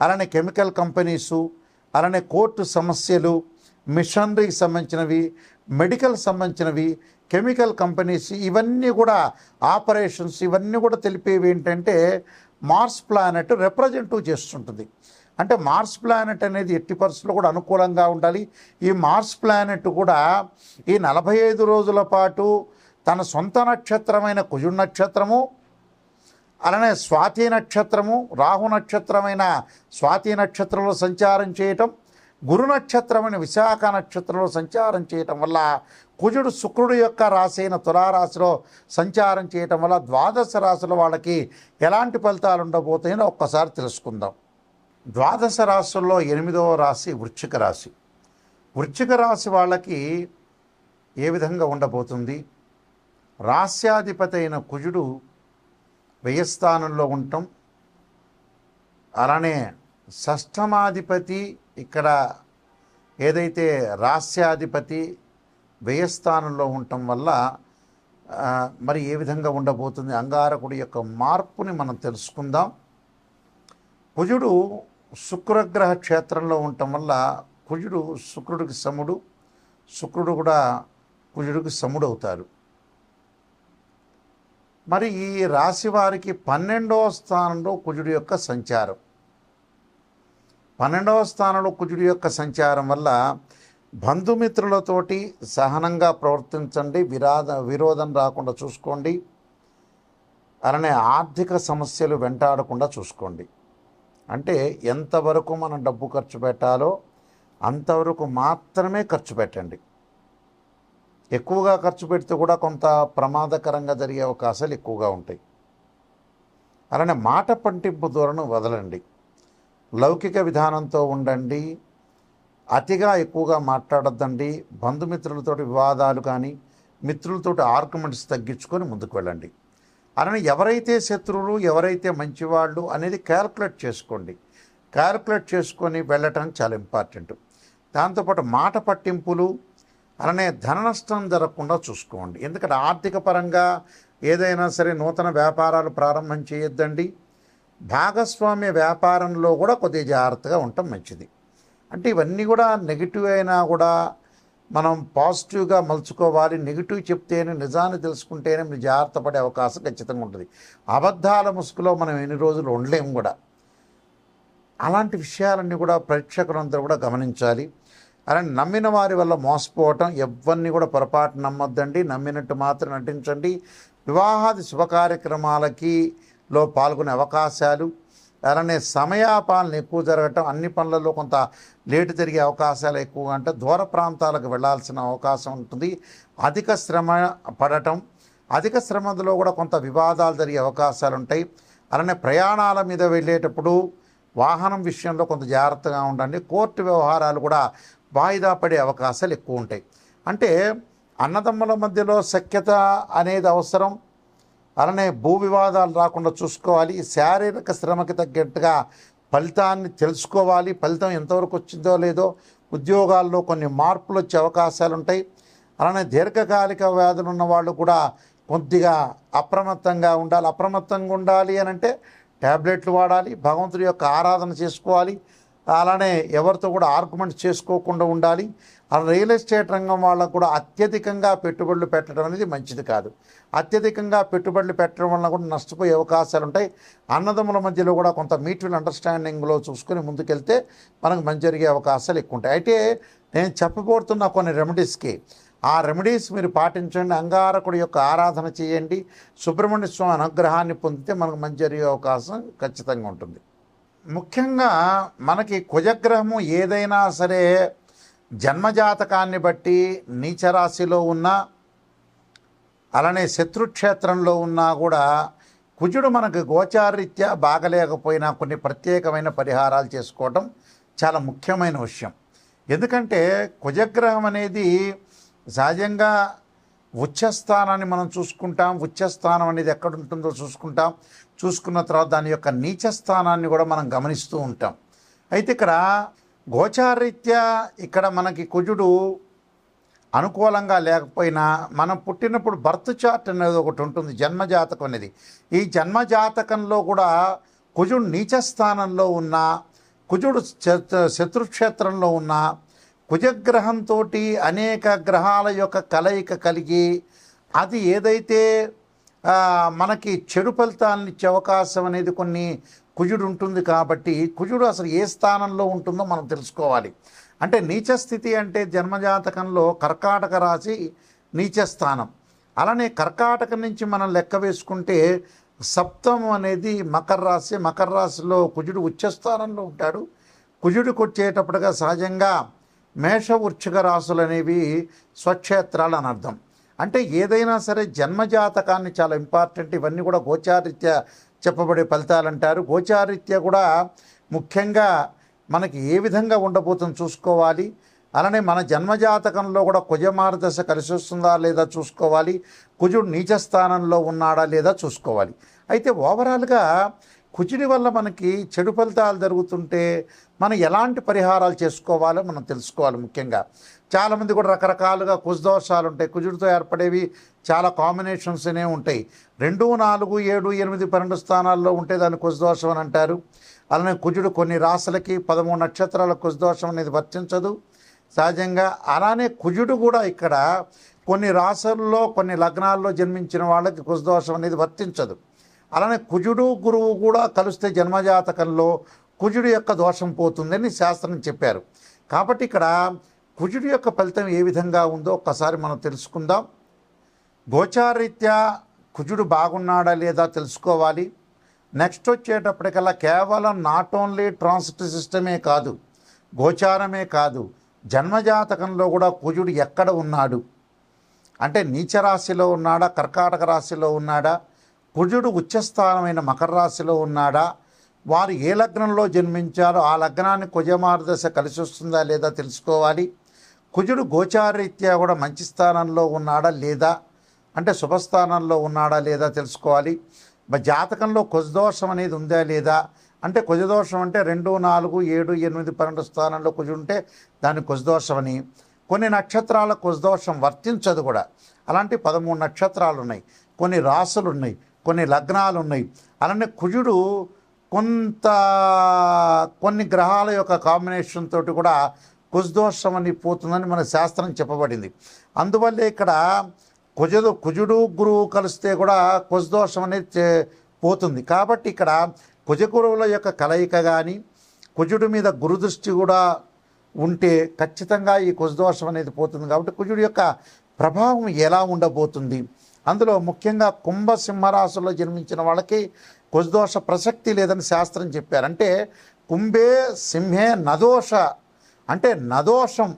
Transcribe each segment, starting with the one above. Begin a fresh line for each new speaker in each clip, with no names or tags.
అలానే chemical companies అలానే court సమస్యలు మిషనరీకి సంబంధించినవి మెడికల్ సంబంధించినవి కెమికల్ కంపెనీస్ ఇవన్నీ కూడా ఆపరేషన్స్ ఇవన్నీ కూడా తెలిపేవి ఏంటంటే మార్స్ ప్లానెట్ రిప్రజెంటివ్ చేస్తుంటుంది. అంటే మార్స్ ప్లానెట్ అనేది ఎట్టి పరిస్థితుల్లో కూడా అనుకూలంగా ఉండాలి. ఈ మార్స్ ప్లానెట్ కూడా ఈ నలభై ఐదు రోజుల పాటు తన సొంత నక్షత్రమైన కుజుడు నక్షత్రము అలానే స్వాతి నక్షత్రము రాహు నక్షత్రమైన స్వాతి నక్షత్రంలో సంచారం చేయటం గురు నక్షత్రమైన విశాఖ నక్షత్రంలో సంచారం చేయటం వల్ల కుజుడు శుక్రుడు యొక్క రాశి అయిన తులారాశిలో సంచారం చేయటం వల్ల ద్వాదశ రాశుల వాళ్ళకి ఎలాంటి ఫలితాలు ఉండబోతాయో ఒక్కసారి తెలుసుకుందాం. ద్వాదశ రాశుల్లో ఎనిమిదవ రాశి వృశ్చిక రాశి. వృశ్చిక రాశి వాళ్ళకి ఏ విధంగా ఉండబోతుంది? రాస్యాధిపతి అయిన కుజుడు వ్యయస్థానంలో ఉండటం అలానే షష్టమాధిపతి ఇక్కడ ఏదైతే రాస్యాధిపతి వ్యయస్థానంలో ఉండటం వల్ల మరి ఏ విధంగా ఉండబోతుంది అంగారకుడి యొక్క మార్పుని మనం తెలుసుకుందాం. కుజుడు శుక్రగ్రహ క్షేత్రంలో ఉండటం వల్ల కుజుడు శుక్రుడికి సముడు శుక్రుడు కూడా కుజుడికి సముడు అవుతారు మరి ఈ రాశి వారికి పన్నెండవ స్థానంలో కుజుడి యొక్క సంచారం. పన్నెండవ స్థానంలో కుజుడి యొక్క సంచారం వల్ల బంధుమిత్రులతోటి సహనంగా ప్రవర్తించండి విరాధ విరోధం రాకుండా చూసుకోండి అలానే ఆర్థిక సమస్యలు వెంటాడకుండా చూసుకోండి. అంటే ఎంతవరకు మనం డబ్బు ఖర్చు పెట్టాలో అంతవరకు మాత్రమే ఖర్చు పెట్టండి. ఎక్కువగా ఖర్చు పెడితే కూడా కొంత ప్రమాదకరంగా జరిగే అవకాశాలు ఎక్కువగా ఉంటాయి. అలానే మాట పంటింపు ధోరణి వదలండి. లౌకిక విధానంతో ఉండండి. అతిగా ఎక్కువగా మాట్లాడొద్దండి. బంధుమిత్రులతోటి వివాదాలు కానీ మిత్రులతోటి ఆర్గ్యుమెంట్స్ తగ్గించుకొని ముందుకు వెళ్ళండి. అలానే ఎవరైతే శత్రువులు ఎవరైతే మంచివాళ్ళు అనేది క్యాల్కులేట్ చేసుకోండి. క్యాల్కులేట్ చేసుకొని వెళ్ళటం చాలా ఇంపార్టెంట్. దాంతోపాటు మాట పట్టింపులు అలానే ధన నష్టం జరగకుండా చూసుకోండి. ఎందుకంటే ఆర్థిక పరంగా ఏదైనా సరే నూతన వ్యాపారాలు ప్రారంభం చేయొద్దండి. భాగస్వామ్య వ్యాపారంలో కూడా కొద్దిగా జాగ్రత్తగా ఉండటం మంచిది. అంటే ఇవన్నీ కూడా నెగిటివ్ అయినా కూడా మనం పాజిటివ్గా మలుచుకోవాలి నెగిటివ్ చెప్తేనే నిజాన్ని తెలుసుకుంటేనే మీరు జాగ్రత్త పడే అవకాశం ఖచ్చితంగా ఉంటుంది. అబద్ధాల ముసుగులో మనం ఎన్ని రోజులు ఉండలేము కూడా. అలాంటి విషయాలన్నీ కూడా ప్రేక్షకులందరూ కూడా గమనించాలి. అలాంటి నమ్మిన వారి వల్ల మోసపోవటం ఎవరిని కూడా పొరపాటు నమ్మొద్దండి. నమ్మినట్టు మాత్రం నటించండి. వివాహాది శుభ కార్యక్రమాలకి లో పాల్గొనే అవకాశాలు అలానే సమయాపాలన ఎక్కువ జరగటం అన్ని పనులలో కొంత లేటు జరిగే అవకాశాలు ఎక్కువ అంటే దూర ప్రాంతాలకు వెళ్ళాల్సిన అవకాశం ఉంటుంది. అధిక శ్రమ పడటం అధిక శ్రమలో కూడా కొంత వివాదాలు జరిగే అవకాశాలు ఉంటాయి. అలానే ప్రయాణాల మీద వెళ్ళేటప్పుడు వాహనం విషయంలో కొంత జాగ్రత్తగా ఉండండి. కోర్టు వ్యవహారాలు కూడా వాయిదా పడే అవకాశాలు ఎక్కువ ఉంటాయి. అంటే అన్నదమ్ముల మధ్యలో సఖ్యత అనేది అవసరం. అలానే భూ వివాదాలు రాకుండా చూసుకోవాలి. శారీరక శ్రమకి తగ్గట్టుగా ఫలితాన్ని తెలుసుకోవాలి. ఫలితం ఎంతవరకు వచ్చిందో లేదో ఉద్యోగాల్లో కొన్ని మార్పులు వచ్చే అవకాశాలు ఉంటాయి. అలానే దీర్ఘకాలిక వ్యాధులు ఉన్న వాళ్ళు కూడా కొద్దిగా అప్రమత్తంగా ఉండాలి. అప్రమత్తంగా ఉండాలి అని అంటే ట్యాబ్లెట్లు వాడాలి. భగవంతుడి యొక్క ఆరాధన చేసుకోవాలి. అలానే ఎవరితో కూడా ఆర్గ్యుమెంట్ చేసుకోకుండా ఉండాలి. ఆ రియల్ ఎస్టేట్ రంగం వాళ్ళకు కూడా అత్యధికంగా పెట్టుబడులు పెట్టడం అనేది మంచిది కాదు. అత్యధికంగా పెట్టుబడులు పెట్టడం వల్ల కూడా నష్టపోయే అవకాశాలు ఉంటాయి అన్నదమ్ముల మధ్యలో కూడా కొంత మ్యూచువల్ అండర్స్టాండింగ్లో చూసుకొని ముందుకెళ్తే మనకు మంచి జరిగే అవకాశాలు ఎక్కువ ఉంటాయి అయితే నేను చెప్పబోతున్న కొన్ని రెమెడీస్కి ఆ రెమెడీస్ మీరు పాటించండి. అంగారకుడి యొక్క ఆరాధన చేయండి. సుబ్రహ్మణ్య స్వామి అనుగ్రహాన్ని పొందితే మనకు మంచి జరిగే అవకాశం ఖచ్చితంగా ఉంటుంది. ముఖ్యంగా మనకి కుజగ్రహము ఏదైనా సరే జన్మజాతకాన్ని బట్టి నీచరాశిలో ఉన్న అలానే శత్రుక్షేత్రంలో ఉన్నా కూడా కుజుడు మనకు గోచారీత్యా బాగలేకపోయినా కొన్ని ప్రత్యేకమైన పరిహారాలు చేసుకోవటం చాలా ముఖ్యమైన విషయం. ఎందుకంటే కుజగ్రహం అనేది సహజంగా ఉచ్చస్థానాన్ని మనం చూసుకుంటాం ఉచ్చస్థానం అనేది ఎక్కడ ఉంటుందో చూసుకుంటాం. చూసుకున్న తర్వాత దాని యొక్క నీచ స్థానాన్ని కూడా మనం గమనిస్తూ ఉంటాం. అయితే ఇక్కడ గోచారీత్యా ఇక్కడ మనకి కుజుడు అనుకూలంగా లేకపోయినా మనం పుట్టినప్పుడు బర్త్ చార్ట్ అనేది ఒకటి ఉంటుంది జన్మజాతకం అనేది. ఈ జన్మజాతకంలో కూడా కుజుడు నీచ స్థానంలో ఉన్న కుజుడు శత్రుక్షేత్రంలో ఉన్న కుజగ్రహంతో అనేక గ్రహాల యొక్క కలయిక కలిగి అది ఏదైతే మనకి చెడు ఫలితాలను ఇచ్చే అవకాశం అనేది కొన్ని కుజుడు ఉంటుంది కాబట్టి కుజుడు అసలు ఏ స్థానంలో ఉంటుందో మనం తెలుసుకోవాలి. అంటే నీచ స్థితి అంటే జన్మజాతకంలో కర్కాటక రాశి నీచ స్థానం. అలానే కర్కాటక నుంచి మనం లెక్క వేసుకుంటే సప్తమం అనేది మకర రాశి. మకర రాశిలో కుజుడు ఉచ్చస్థానంలో ఉంటాడు. కుజుడికి వచ్చేటప్పటిగా సహజంగా మేష వృచ్చిక రాశులు అనేవి స్వక్షేత్రాలు అని అర్థం. అంటే ఏదైనా సరే జన్మజాతకాన్ని చాలా ఇంపార్టెంట్. ఇవన్నీ కూడా గోచారిత్య చెప్పబడే ఫలితాలు అంటారు. గోచారిత్య కూడా ముఖ్యంగా మనకి ఏ విధంగా ఉండబోతుందో చూసుకోవాలి. అలానే మన జన్మజాతకంలో కూడా కుజమార్దశ కలిసి వస్తుందా లేదా చూసుకోవాలి. కుజుడు నీచ స్థానంలో ఉన్నాడా లేదా చూసుకోవాలి. అయితే ఓవరాల్గా కుజుడి వల్ల మనకి చెడు ఫలితాలు జరుగుతుంటే మనం ఎలాంటి పరిహారాలు చేసుకోవాలో మనం తెలుసుకోవాలి ముఖ్యంగా. చాలామంది కూడా రకరకాలుగా కుజదోషాలు ఉంటాయి కుజుడితో ఏర్పడేవి చాలా కాంబినేషన్స్ అనేవి ఉంటాయి. రెండు నాలుగు ఏడు ఎనిమిది పన్నెండు స్థానాల్లో ఉంటే దాన్ని కుజదోషం అని అంటారు. అలానే కుజుడు కొన్ని రాశులకి పదమూడు నక్షత్రాల కుజదోషం అనేది వర్తించదు. సహజంగా అలానే కుజుడు కూడా ఇక్కడ కొన్ని రాశుల్లో కొన్ని లగ్నాల్లో జన్మించిన వాళ్ళకి కుజదోషం అనేది వర్తించదు. అలానే కుజుడు గురువు కూడా కలిస్తే జన్మజాతకంలో కుజుడు యొక్క దోషం పోతుందని శాస్త్రం చెప్పారు. కాబట్టి ఇక్కడ కుజుడి యొక్క ఫలితం ఏ విధంగా ఉందో ఒక్కసారి మనం తెలుసుకుందాం. గోచారీత్యా కుజుడు బాగున్నాడా లేదా తెలుసుకోవాలి. నెక్స్ట్ వచ్చేటప్పటికల్లా కేవలం నాట్ ఓన్లీ ట్రాన్సిట్ సిస్టమే కాదు గోచారమే కాదు జన్మజాతకంలో కూడా కుజుడు ఎక్కడ ఉన్నాడు? అంటే నీచ రాశిలో ఉన్నాడా కర్కాటక రాశిలో ఉన్నాడా కుజుడు ఉచ్చస్థానమైన మకర రాశిలో ఉన్నాడా వారు ఏ లగ్నంలో జన్మించారో ఆ లగ్నాన్ని కుజమార్దశ కలిసి వస్తుందా లేదా తెలుసుకోవాలి. కుజుడు గోచారరీత్యా కూడా మంచి స్థానంలో ఉన్నాడా లేదా? అంటే శుభస్థానంలో ఉన్నాడా లేదా తెలుసుకోవాలి. జాతకంలో కుజదోషం అనేది ఉందా లేదా? అంటే కుజదోషం అంటే రెండు నాలుగు ఏడు ఎనిమిది పన్నెండు స్థానంలో కుజు ఉంటే దాన్ని కుజదోషం అని కొన్ని నక్షత్రాల కుజదోషం వర్తించదు కూడా. అలాంటి పదమూడు నక్షత్రాలు ఉన్నాయి కొన్ని రాసులు ఉన్నాయి కొన్ని లగ్నాలు ఉన్నాయి అలానే కుజుడు కొంత కొన్ని గ్రహాల యొక్క కాంబినేషన్ తోటి కూడా కుజదోషం అని పోతుందని మన శాస్త్రం చెప్పబడింది. అందువల్లే ఇక్కడ కుజుడు కుజుడు గురువు కలిస్తే కూడా కుజదోషం అనేది చే- పోతుంది. కాబట్టి ఇక్కడ కుజగురువుల యొక్క కలయిక కానీ కుజుడి మీద గురుదృష్టి కూడా ఉంటే ఖచ్చితంగా ఈ కుజదోషం అనేది పోతుంది. కాబట్టి కుజుడి యొక్క ప్రభావం ఎలా ఉండబోతుంది? అందులో ముఖ్యంగా కుంభ సింహరాశుల్లో జన్మించిన వాళ్ళకి కుజదోష ప్రసక్తి లేదని శాస్త్రం చెప్పారు. అంటే కుంభే సింహే నదోష అంటే నదోషం.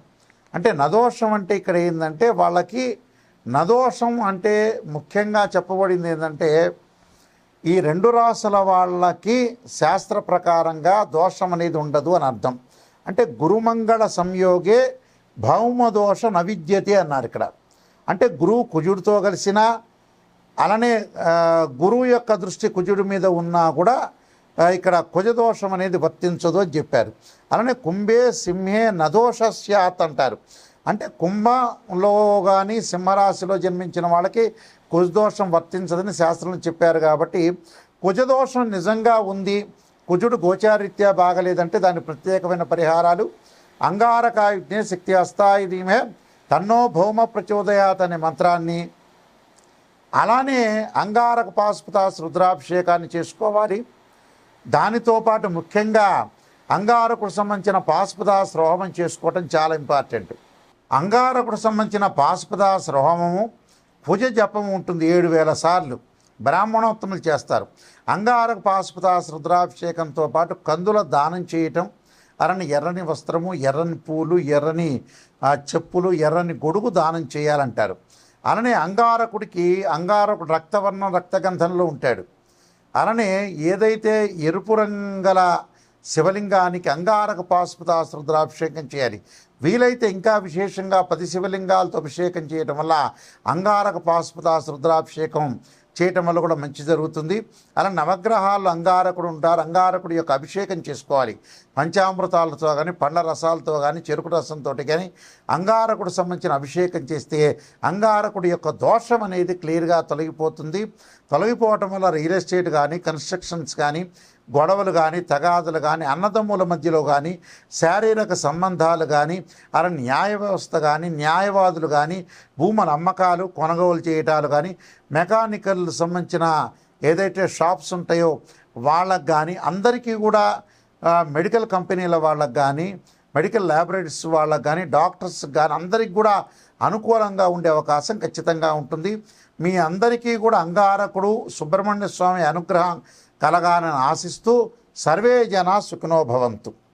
అంటే నదోషం అంటే ఇక్కడ ఏంటంటే వాళ్ళకి నదోషం అంటే ముఖ్యంగా చెప్పబడింది ఏంటంటే ఈ రెండు రాసుల వాళ్ళకి శాస్త్ర ప్రకారంగా దోషం అనేది ఉండదు అని అర్థం. అంటే గురుమంగళ సంయోగే భౌమదోష నవిద్యతే అన్నారు ఇక్కడ. అంటే గురువు కుజుడితో కలిసిన అలానే గురువు యొక్క దృష్టి కుజుడి మీద ఉన్నా కూడా ఇక్కడ కుజదోషం అనేది వర్తించదు అని చెప్పారు. అలానే కుంభే సింహే నదోష స్యాత్ అంటారు. అంటే కుంభంలో కానీ సింహరాశిలో జన్మించిన వాళ్ళకి కుజదోషం వర్తించదని శాస్త్రం చెప్పారు కాబట్టి కుజదోషం నిజంగా ఉంది. కుజుడు గోచారీత్యా బాగలేదంటే దాని ప్రత్యేకమైన పరిహారాలు. అంగారకాయుజ్ఞే శక్తి అస్థాయిదీమే తన్నో భౌమ ప్రచోదయాత్ అనే మంత్రాన్ని. అలానే అంగారక పాశుపతాస్ రుద్రాభిషేకాన్ని చేసుకోవాలి. దానితో పాటు ముఖ్యంగా అంగారకుడు సంబంధించిన పాశుపదాస్ రోహమం చేసుకోవటం చాలా ఇంపార్టెంట్. అంగారకుడు సంబంధించిన పాశుపదాస్ రోహమము పూజ జపం ఉంటుంది ఏడు వేల సార్లు. బ్రాహ్మణోత్తములు చేస్తారు. అంగారక పాశుపదాస్ రుద్రాభిషేకంతో పాటు కందుల దానం చేయటం అరని ఎర్రని వస్త్రము ఎర్రని పూలు ఎర్రని చెప్పులు ఎర్రని గొడుగు దానం చేయాలంటారు. అలానే అంగారకుడికి అంగారకుడు రక్తవర్ణం రక్తగంధంలో ఉంటాడు. అలానే ఏదైతే ఎరుపు రంగల శివలింగానికి అంగారక పాశుపతాస్ రుద్రాభిషేకం చేయాలి. వీలైతే ఇంకా విశేషంగా పది శివలింగాలతో అభిషేకం చేయటం వల్ల అంగారక పాశుపతాస్ రుద్రాభిషేకం చేయటం వల్ల కూడా మంచి జరుగుతుంది. అలా నవగ్రహాల్లో అంగారకుడు ఉంటారు. అంగారకుడి యొక్క అభిషేకం చేసుకోవాలి. పంచామృతాలతో కానీ పండ్ల రసాలతో కానీ చెరుకు రసంతో కానీ అంగారకుడు సంబంధించిన అభిషేకం చేస్తే అంగారకుడి యొక్క దోషం అనేది క్లియర్గా తొలగిపోతుంది. తొలగిపోవటం వల్ల రియల్ ఎస్టేట్ కానీ కన్స్ట్రక్షన్స్ కానీ గొడవలు కానీ తగాదులు కానీ అన్నదమ్ముల మధ్యలో కానీ శారీరక సంబంధాలు కానీ అలా న్యాయ వ్యవస్థ కానీ న్యాయవాదులు కానీ భూముల అమ్మకాలు కొనుగోలు చేయటాలు కానీ మెకానికల్ సంబంధించిన ఏదైతే షాప్స్ ఉంటాయో వాళ్ళకు కానీ అందరికీ కూడా మెడికల్ కంపెనీల వాళ్ళకు కానీ మెడికల్ ల్యాబొరేటరీస్ వాళ్ళకు కానీ డాక్టర్స్ కానీ అందరికి కూడా అనుకూలంగా ఉండే అవకాశం ఖచ్చితంగా ఉంటుంది. మీ అందరికీ కూడా అంగారకుడు సుబ్రహ్మణ్య స్వామి అనుగ్రహం కలగాలని ఆశిస్తూ సర్వే జన సుఖినోభవంతు